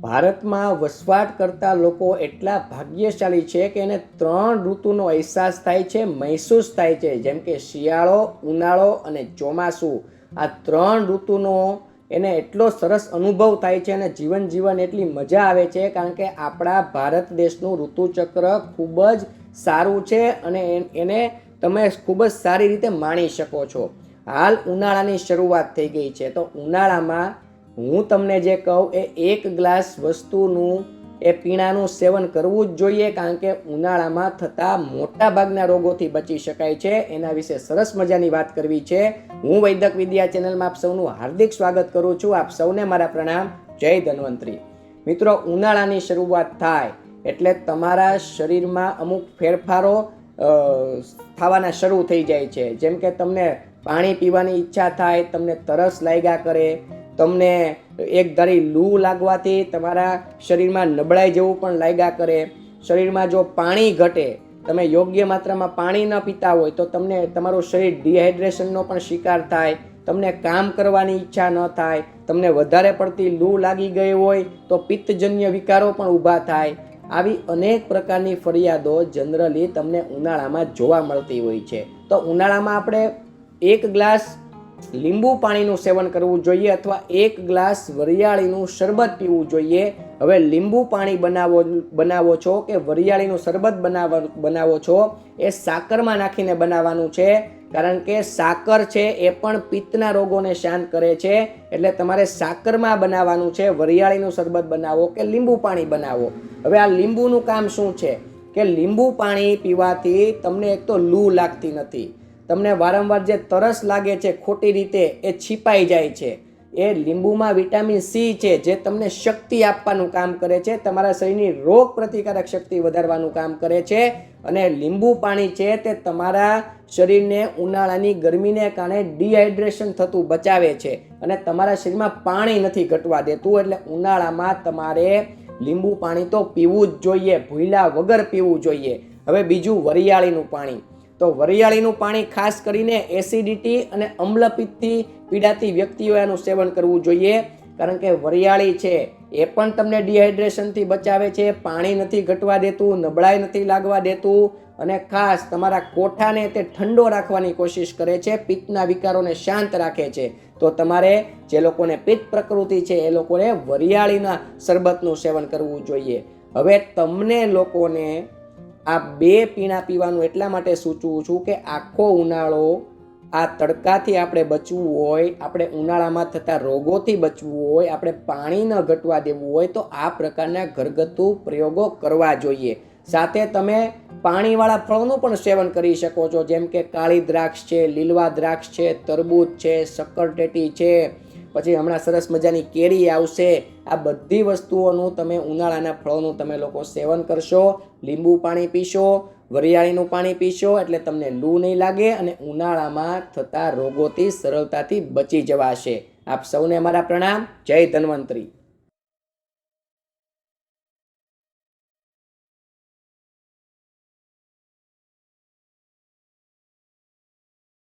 ભારતમાં વસવાટ કરતા લોકો એટલા ભાગ્યશાળી છે કે એને ત્રણ ઋતુનો અહેસાસ થાય છે, મહેસૂસ થાય છે. જેમ કે શિયાળો, ઉનાળો અને ચોમાસું. આ ત્રણ ઋતુનો એને એટલો સરસ અનુભવ થાય છે અને જીવન જીવન એટલી મજા આવે છે કારણ કે આપણા ભારત દેશનું ઋતુચક્ર ખૂબ જ સારું છે અને એને તમે ખૂબ જ સારી રીતે માણી શકો છો. હાલ ઉનાળાની શરૂઆત થઈ ગઈ છે. તો ઉનાળામાં હું તમને જે કહું એ એક ગ્લાસ વસ્તુનું, એ પીણાનું સેવન કરવું જ જોઈએ કારણ કે ઉનાળામાં થતા મોટા ભાગના રોગોથી બચી શકાય છે. એના વિશે સરસ મજાની વાત કરવી છે. હું વૈદક વિદ્યા ચેનલમાં આપ સૌનું હાર્દિક સ્વાગત કરું છું. આપ સૌને મારા પ્રણામ. જય ધન્વંતરી. મિત્રો, ઉનાળાની શરૂઆત થાય એટલે તમારા શરીરમાં અમુક ફેરફારો થવાના શરૂ થઈ જાય છે. જેમ કે તમને પાણી પીવાની ઈચ્છા થાય, તમને તરસ લાગ્યા કરે તમને એક ધારી લૂ લાગવાથી તમારા શરીરમાં નબળાઈ જેવું પણ લાગ્યા કરે. શરીરમાં જો પાણી ઘટે, તમે યોગ્ય માત્રામાં પાણી ન પીતા હોય, તો તમને તમારું શરીર ડિહાઇડ્રેશનનો પણ શિકાર થાય. તમને કામ કરવાની ઈચ્છા ન થાય. તમને વધારે પડતી લૂ લાગી ગઈ હોય, તો પિત્તજન્ય વિકારો પણ ઊભા થાય. આવી અનેક પ્રકારની ફરિયાદો જનરલી તમને ઉનાળામાં જોવા મળતી હોય છે. તો ઉનાળામાં આપણે એક ગ્લાસ લીંબુ પાણીનું સેવન કરવું જોઈએ અથવા એક ગ્લાસ વરિયાળીનું શરબત પીવું જોઈએ. હવે લીંબુ પાણી બનાવો બનાવો છો કે વરિયાળીનું શરબત બનાવ, બનાવો છો એ સાકરમાં નાખીને બનાવવાનું છે. કારણ કે સાકર છે એ પણ પિત્તના રોગોને શાંત કરે છે. એટલે તમારે સાકરમાં બનાવવાનું છે, વરિયાળીનું શરબત બનાવો કે લીંબુ પાણી બનાવો. હવે આ લીંબુનું કામ શું છે? કે લીંબુ પાણી પીવાથી તમને એક તો લૂ લાગતી નથી. તમને વારંવાર જે તરસ લાગે છે, ખોટી રીતે એ છીપાઈ જાય છે. એ લીંબુમાં વિટામિન સી છે, જે તમને શક્તિ આપવાનું કામ કરે છે. તમારા શરીરની રોગ પ્રતિકારક શક્તિ વધારવાનું કામ કરે છે. અને લીંબુ પાણી છે તે તમારા શરીરને ઉનાળાની ગરમીને કારણે ડિહાઇડ્રેશન થતું બચાવે છે. અને તમારા શરીરમાં પાણી નથી ઘટવા દેતું, એટલે ઉનાળામાં તમારે લીંબુ પાણી તો પીવું જ જોઈએ ભૂલા વગર પીવું જોઈએ. હવે બીજું વરિયાળીનું પાણી. તો વરિયાળીનું પાણી ખાસ કરીને એસિડિટી અને અમ્લપિત્તથી પીડાતી વ્યક્તિઓએ આનું સેવન કરવું જોઈએ. કારણ કે વરિયાળી છે, એ પણ તમને ડિહાઇડ્રેશનથી બચાવે છે, પાણી નથી ઘટવા દેતું, નબળાઈ નથી લાગવા દેતું અને ખાસ તમારા કોઠાને તે ઠંડો રાખવાની કોશિશ કરે છે, પિત્તના વિકારોને શાંત રાખે છે. તો તમારે જે લોકોને પિત્ત પ્રકૃતિ છે, એ લોકોને વરિયાળીના શરબતનું સેવન કરવું જોઈએ. હવે તમને લોકોને આ બે પીણા પીવાનું એટલા માટે સૂચવું છું કે આખો ઉનાળો આ તડકાથી આપણે બચવું હોય, આપણે ઉનાળામાં થતા રોગોથી બચવું હોય, આપણે પાણી ન ઘટવા દેવું હોય, તો આ પ્રકારના ઘરગથ્થુ પ્રયોગો કરવા જોઈએ. સાથે તમે પાણીવાળા ફળોનું પણ સેવન કરી શકો છો, જેમ કે કાળી દ્રાક્ષ છે, લીલવા દ્રાક્ષ છે, તરબૂચ છે શક્કરટેટી છે પછી હમણાં સરસ મજાની કેરી આવશે. આ બધી વસ્તુઓનું તમે ઉનાળાના ફળોનું તમે લોકો સેવન કરશો, લીંબુ પાણી પીશો, વરિયાળીનું પાણી પીશો એટલે તમને લૂ નહીં લાગે અને ઉનાળામાં થતા રોગોથી સરળતાથી બચી જવાશે. આપ સૌને મારા પ્રણામ. જય ધન્વંતરી.